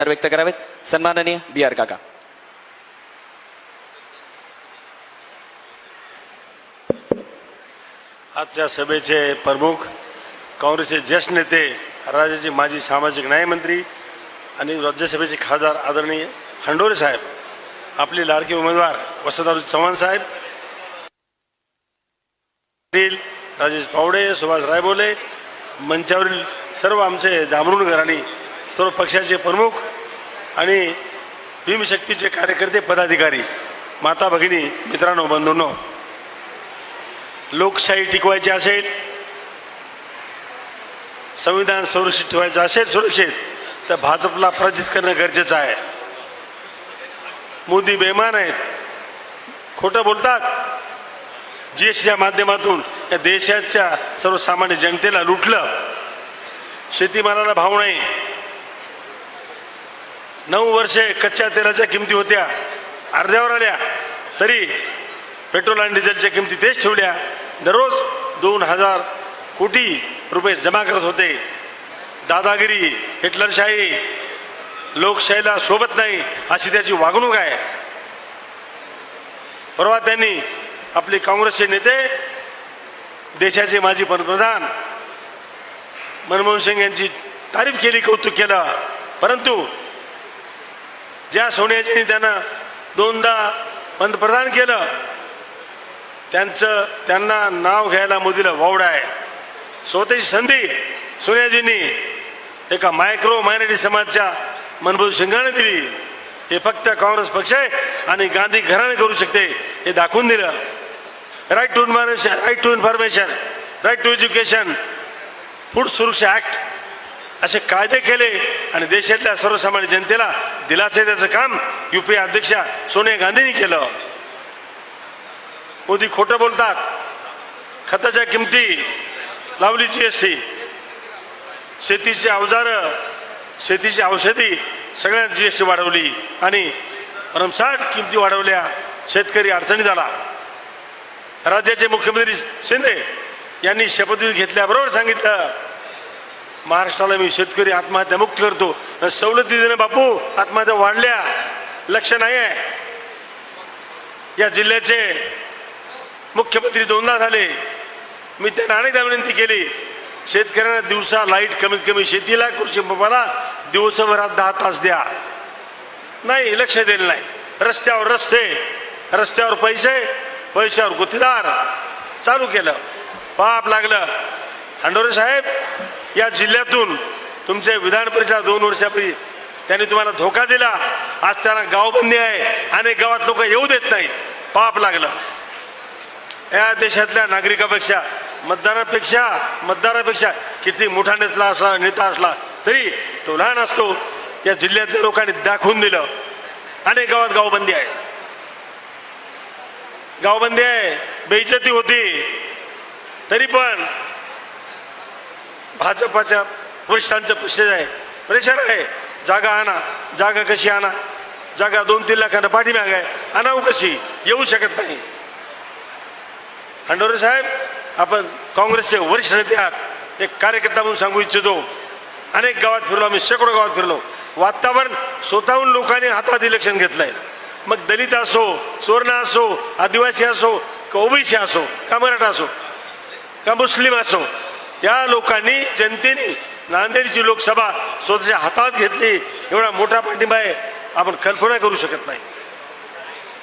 व्यक्त करावेत सन्माननीय बी आर काका आजच्या सभेचे प्रमुख काँग्रेसचे ज्येष्ठ नेते राज्याचे माजी सामाजिक न्यायमंत्री आणि राज्यसभेचे खासदार आदरणीय हंडोरे साहेब आपले लाडके उमेदवार वसंतराव चव्हाण साहेब राजेश पावडे सुभाष रायबोले मंचावरील सर्व आमचे जांभरून घराणी सर्व पक्षाचे प्रमुख आणि भीमशक्तीचे कार्यकर्ते पदाधिकारी माता भगिनी मित्रांनो बंधूंनो लोकशाही टिकवायची असेल संविधान सुरक्षित ठेवायचं असेल सुरक्षित तर भाजपला पराजित करणं गरजेचं आहे. मोदी बेमान आहेत. खोटं बोलतात. जीएसटीच्या माध्यमातून या देशाच्या सर्वसामान्य जनतेला लुटलं. शेतीमालाला भाव नाही. नऊ वर्षे कच्च्या तेलाच्या किमती होत्या. अर्ध्यावर आल्या. तरी पेट्रोल आणि डिझेलच्या किमती तेच ठेवल्या. दररोज दोन हजार कोटी रुपये जमा करत होते. दादागिरी हिटलरशाही लोकशाहीला सोबत नाही अशी त्याची वागणूक आहे. परवा त्यांनी आपले काँग्रेसचे नेते देशाचे माजी पंतप्रधान मनमोहन सिंग यांची तारीफ केली कौतुक केलं. परंतु ज्या सोनियाजींनी त्यांना दोनदा पंतप्रधान केलं त्यांचं त्यांना नाव घ्यायला मोदीला वावड आहे. स्वतःची संधी सोनियाजींनी एका मायक्रो मायनॉरिटी समाजच्या मनभूत सिंघाने दिली. हे फक्त काँग्रेस पक्ष आहे आणि गांधी घराणे करू शकते हे दाखवून दिलं. Right to information right to information right to education food सुरक्षा ऍक्ट असे कायदे केले आणि देशातल्या सर्वसामान्य जनतेला दिलासे द्यायचं काम युपीए अध्यक्षा सोनिया गांधींनी केलं. मोदी खोटं बोलतात. खताच्या किमती लावली जीएसटी शेतीची अवजारं शेतीची औषधी सगळ्यात जीएसटी वाढवली आणि रमसाट किमती वाढवल्या. शेतकरी अडचणीत आला. राज्याचे मुख्यमंत्री शिंदे यांनी शपथविधी घेतल्याबरोबर सांगितलं महाराष्ट्राला मी शेतकरी आत्महत्या मुक्त करतो. सवलती देणं बापू आत्महत्या वाढल्या. लक्ष नाही आहे या जिल्ह्याचे मुख्यमंत्री दोनदा झाले. मी त्यांना अनेकदा विनंती केली शेतकऱ्यांना दिवसा लाइट कमीत कमी शेतीला कृषी पंपाला दिवसभरात दहा तास द्या. नाही लक्ष दिलं नाही. रस्त्यावर रस्ते रस्त्यावर पैसे पैशावर गुत्तेदार. चालू केलं. पाप लागलं. हंडोरे साहेब या जिल्ह्यातून तुमचे विधान परिषद दोन वर्षापूर्वी त्यांनी तुम्हाला धोका दिला. आज त्यांना गावबंदी आहे. अनेक गावात लोक येऊ देत नाहीत. पाप लागलं. या देशातल्या नागरिकापेक्षा मतदारापेक्षा मतदारापेक्षा किती मोठा नेता असला नेता असला तरी तो लहान असतो. या जिल्ह्यातल्या लोकांनी दाखवून दिलं. अनेक गावात गावबंदी आहे. गावबंदी आहे. बेइज्जती होती. तरी पण भाजपाच्या वरिष्ठांचं प्रेशर आहे. प्रेशर आहे. जागा आणा. जागा कशी आणा? जागा दोन तीन लाखांना पाठीमाग आहे. आणावं कशी? येऊ शकत नाही. हंडोरे साहेब आपण काँग्रेसचे वरिष्ठ नेते आहात. एक कार्यकर्ता म्हणून सांगू इच्छितो. अनेक गावात फिरलो आम्ही शेकडो गावात फिरलो. वातावरण स्वतःहून लोकांनी हातात इलेक्शन घेतलंय. मग दलित असो सुवर्ण असो आदिवासी असो का ओबीसी असो का मराठा असो का मुस्लिम असो या लोकांनी जनतेने नांदेडची लोकसभा स्वतःच्या हातात घेतली. एवढा मोठा पाठिंबा आहे. आपण कल्पना करू शकत नाही.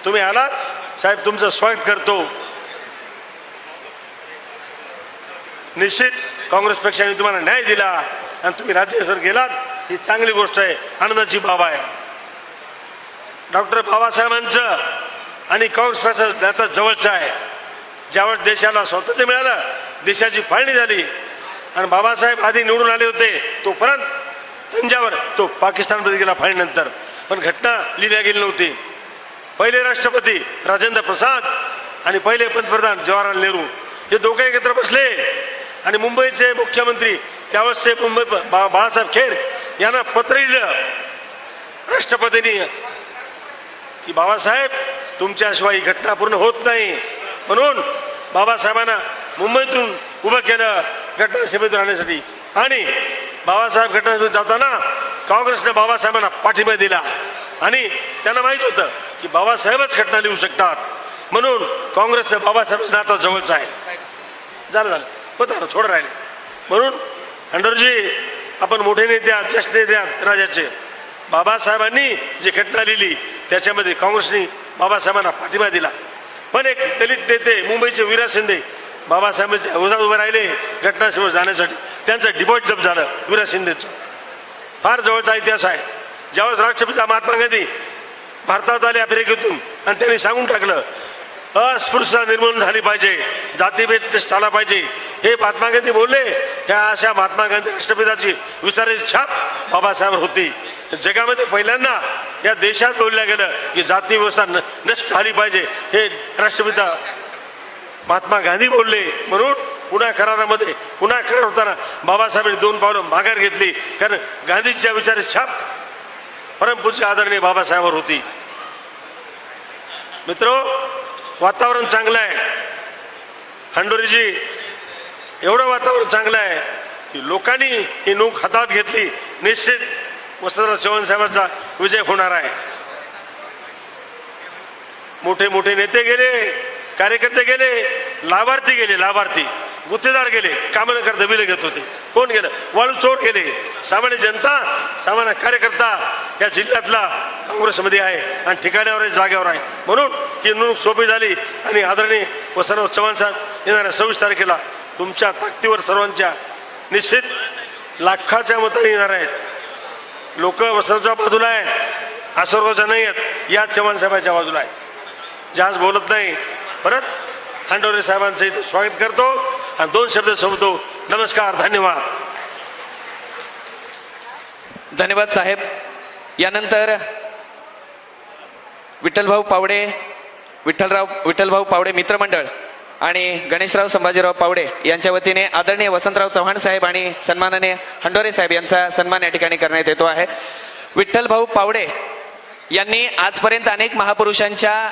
तुम्ही आलात? साहेब तुमचं स्वागत करतो. निश्चित काँग्रेस पक्षाने तुम्हाला न्याय दिला आणि तुम्ही राज्यसभेवर गेलात. ही चांगली गोष्ट आहे. आनंदाची बाब आहे. डॉक्टर बाबासाहेबांचं आणि काँग्रेस पक्षाचं नातं जवळचं आहे. ज्यावेळेस देशाला स्वातंत्र्य मिळालं देशाची फाळणी झाली आणि बाबासाहेब आधी निवडून आले होते तोपर्यंत त्यांच्यावर तो पाकिस्तानमध्ये गेला फाळीनंतर पण घटना लिहिल्या गेली नव्हती. पहिले राष्ट्रपती राजेंद्र प्रसाद आणि पहिले पंतप्रधान जवाहरलाल नेहरू. हे दोघे एकत्र बसले. आणि मुंबईचे मुख्यमंत्री त्यावेळेसचे मुंबई बा बाळासाहेब खेर यांना पत्र लिहिलं. राष्ट्रपतींनी की बाबासाहेब तुमच्याशिवाय ही घटना पूर्ण होत नाही. म्हणून बाबासाहेबांना मुंबईतून उभं केलं. घटनासभेत राहण्यासाठी. आणि बाबासाहेब घटनासभेत जाताना काँग्रेसने बाबासाहेबांना पाठिंबा दिला. आणि त्यांना माहीत होतं की बाबासाहेबच घटना लिहू शकतात. म्हणून काँग्रेसने बाबासाहेब नाता जवळचं आहे झालं झालं. होतं थोडं राहिले. म्हणून हंडरजी आपण मोठे नेते आहात ज्येष्ठ नेते आहात राजाचे. बाबासाहेबांनी जी घटना लिहिली त्याच्यामध्ये काँग्रेसने बाबासाहेबांना पाठिंबा दिला. पण एक दलित नेते मुंबईचे वीरा शिंदे बाबासाहेब म्हणजे विरोधात उभे राहिले घटनास्थळावर जाण्यासाठी. त्यांचं डिपॉट जप झालं वीरा शिंदेचं. फार जवळचा इतिहास आहे. ज्यावेळेस राष्ट्रपिता महात्मा गांधी भारतात आले आफ्रिकेतून आणि त्यांनी सांगून टाकलं अस्पृश्यता निर्मूलन झाली पाहिजे जातीभेद नष्ट झाला पाहिजे. हे महात्मा गांधी बोलले ह्या अशा महात्मा गांधी राष्ट्रपिताची विचाराची छाप बाबासाहेब होती. जगामध्ये पहिल्यांदा या देशात बोलल्या गेलं की जाती व्यवस्था नष्ट झाली पाहिजे. हे राष्ट्रपिता महात्मा गांधी बोलले म्हणून पुन्हा करारामध्ये पुन्हा करार होताना बाबासाहेबांनी दोन पावलं माघार घेतली. कारण गांधीच्या विचार छाप परमपूज्य आदरणीय बाबासाहेबांवर होती. मित्र वातावरण चांगलं आहे. हंडोरीजी एवढं वातावरण चांगलं आहे की लोकांनी ही नूक हातात घेतली. निश्चित वसंतराव चव्हाण साहेबांचा विजय होणार आहे. मोठे मोठे नेते गेले. कार्यकर्ते गेले लाभार्थी गेले लाभार्थी. गुत्तेदार गेले कामं करता बिलं घेत होते. कोण गेलं? वाळू चोर गेले. सामान्य जनता सामान्य कार्यकर्ता या जिल्ह्यातला काँग्रेसमध्ये आहे आणि ठिकाणावर आहे जागेवर आहे. म्हणून ही निवडणूक सोपी झाली आणि आदरणीय वसंतराव चव्हाण साहेब येणाऱ्या सव्वीस तारखेला तुमच्या ताकदीवर सर्वांच्या निश्चित लाखाच्या मताने येणार आहेत. लोक वसंतच्या बाजूला आहेत आसर्वाच्या नाही आहेत या चव्हाण साहेबाच्या बाजूला आहेत. ज्या आज बोलत नाही. परत हंडोरे साहेबांचं इथं स्वागत करतो. आणि दोन शब्द संपतो नमस्कार धन्यवाद. धन्यवाद साहेब. यानंतर विठ्ठलभाऊ पावडे विठ्ठलराव विठ्ठलभाऊ पावडे मित्रमंडळ आणि गणेशराव संभाजीराव पावडे यांच्या वतीने आदरणीय वसंतराव चव्हाण साहेब आणि सन्माननीय हंडोरे साहेब यांचा सन्मान या ठिकाणी करण्यात येतो आहे. विठ्ठलभाऊ पावडे यांनी आजपर्यंत अनेक महापुरुषांच्या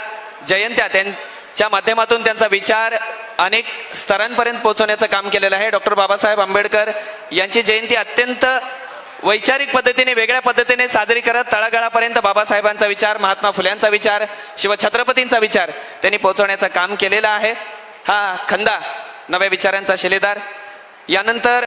जयंत्या च्या माध्यमातून त्यांचा विचार अनेक स्तरांपर्यंत पोहोचवण्याचं काम केलेलं आहे. डॉक्टर बाबासाहेब आंबेडकर यांची जयंती अत्यंत वैचारिक पद्धतीने वेगळ्या पद्धतीने साजरी करत तळागाळापर्यंत बाबासाहेबांचा विचार महात्मा फुल्यांचा विचार शिवछत्रपतींचा विचार त्यांनी पोहोचवण्याचं काम केलेलं आहे. हा खंदा नव्या विचारांचा शिलेदार. यानंतर